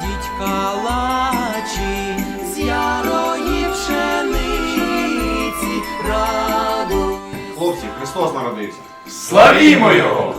кладіть калачі з ярої пшениці, раду. Хлопці, Христос народився. Славімо його!